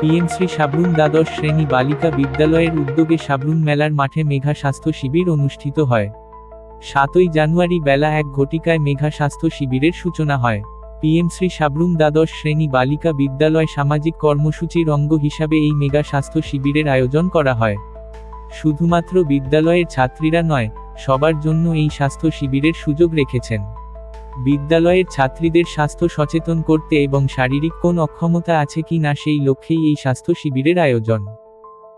পিএমশ্রী সাবরুম দ্বাদশ শ্রেণি বালিকা বিদ্যালয়ের উদ্যোগে সাবরুম মেলার মাঠে মেঘা স্বাস্থ্য শিবির অনুষ্ঠিত হয়। সাতই জানুয়ারি বেলা এক ঘটিকায় মেঘা স্বাস্থ্য শিবিরের সূচনা হয়। পিএমশ্রী সাবরুম দ্বাদশ শ্রেণি বালিকা বিদ্যালয় সামাজিক কর্মসূচির অঙ্গ হিসাবে এই মেগা স্বাস্থ্য শিবিরের আয়োজন করা হয়। শুধুমাত্র বিদ্যালয়ের ছাত্রীরা নয়, সবার জন্য এই স্বাস্থ্য শিবিরের সুযোগ রেখেছেন। বিদ্যালয়ের ছাত্রীদের স্বাস্থ্য সচেতন করতে এবং শারীরিক কোন অক্ষমতা আছে কি না সেই লক্ষ্যেই এই স্বাস্থ্য শিবিরের আয়োজন।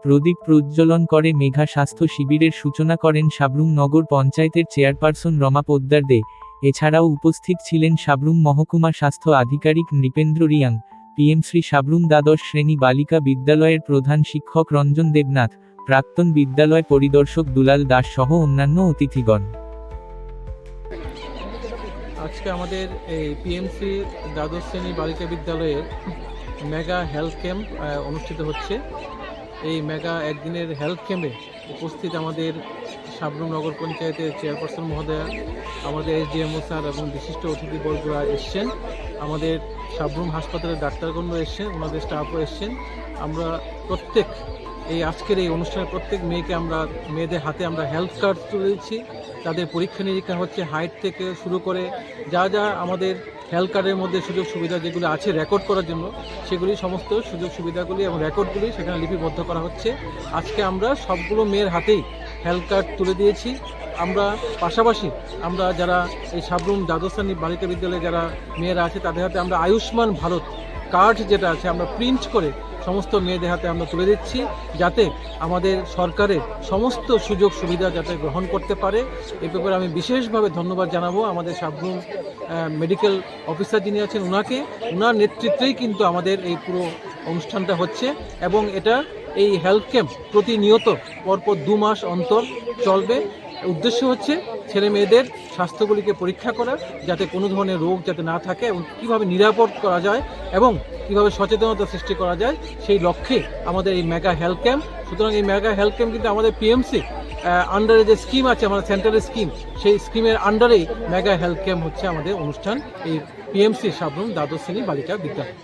প্রদীপ প্রজ্বলন করে মেঘা স্বাস্থ্য শিবিরের সূচনা করেন সাবরুম নগর পঞ্চায়েতের চেয়ারপারসন রমা পোদ্দার দে। এছাড়াও উপস্থিত ছিলেন সাবরুম মহকুমা স্বাস্থ্য আধিকারিক নৃপেন্দ্র রিয়াং, পিএম শ্রী সাবরুম দ্বাদশ শ্রেণি বালিকা বিদ্যালয়ের প্রধান শিক্ষক রঞ্জন দেবনাথ, প্রাক্তন বিদ্যালয় পরিদর্শক দুলাল দাস সহ অন্যান্য অতিথিগণ। আজকে আমাদের এই পিএমসি দ্বাদশ শ্রেণি বালিকা বিদ্যালয়ের মেগা হেলথ ক্যাম্প অনুষ্ঠিত হচ্ছে। এই মেগা একদিনের হেলথ ক্যাম্পে উপস্থিত আমাদের সাবরুম নগর পঞ্চায়েতের চেয়ারপারসন মহোদয়া, আমাদের এসডিএমও স্যার এবং বিশিষ্ট অতিথিবর্গরা এসছেন। আমাদের সাবরুম হাসপাতালের ডাক্তারগণও এসছেন, ওনাদের স্টাফও এসছেন। আমরা প্রত্যেক এই আজকের এই অনুষ্ঠানে প্রত্যেক মেয়েকে আমরা, মেয়েদের হাতে আমরা হেলথ কার্ড তুলে দিচ্ছি। তাদের পরীক্ষা নিরীক্ষা হচ্ছে হাইট থেকে শুরু করে যা যা আমাদের হেলথ কার্ডের মধ্যে সুযোগ সুবিধা যেগুলো আছে রেকর্ড করার জন্য, সেগুলি সমস্ত সুযোগ সুবিধাগুলি এবং রেকর্ডগুলি সেখানে লিপিবদ্ধ করা হচ্ছে। আজকে আমরা সবগুলো মেয়ের হাতেই হেলথ কার্ড তুলে দিয়েছি। আমরা পাশাপাশি আমরা যারা এই সাবরুম দ্বাদশ বালিকা বিদ্যালয়ে যারা মেয়েরা আছে, তাদের হাতে আমরা আয়ুষ্মান ভারত কার্ড যেটা আছে, আমরা প্রিন্ট করে সমস্ত মেয়েদের হাতে আমরা তুলে দিচ্ছি যাতে আমাদের সরকারের সমস্ত সুযোগ সুবিধা যাতে গ্রহণ করতে পারে। এ ব্যাপারে আমি বিশেষভাবে ধন্যবাদ জানাব আমাদের সাবরুম মেডিকেল অফিসার যিনি আছেন ওনাকে ওনার নেতৃত্বেই কিন্তু আমাদের এই পুরো অনুষ্ঠানটা হচ্ছে এবং এটা এই হেলথ ক্যাম্প প্রতিনিয়ত পরপর দু মাস অন্তর চলবে। উদ্দেশ্য হচ্ছে ছেলে মেয়েদের স্বাস্থ্যগুলিকে পরীক্ষা করা, যাতে কোনো ধরনের রোগ যাতে না থাকে এবং কীভাবে নিরাপদ করা যায় এবং কীভাবে সচেতনতা সৃষ্টি করা যায়, সেই লক্ষ্যে আমাদের এই মেগা হেলথ ক্যাম্প। সুতরাং এই মেগা হেলথ ক্যাম্প কিন্তু আমাদের পিএমসি আন্ডারে যে স্কিম আছে, আমাদের সেন্ট্রালের স্কিম সেই স্কিমের আন্ডারেই মেগা হেলথ ক্যাম্প হচ্ছে আমাদের অনুষ্ঠান। এই পিএমসি সাবরুম দ্বাদশ শ্রেণি বালিকা বিদ্যালয়।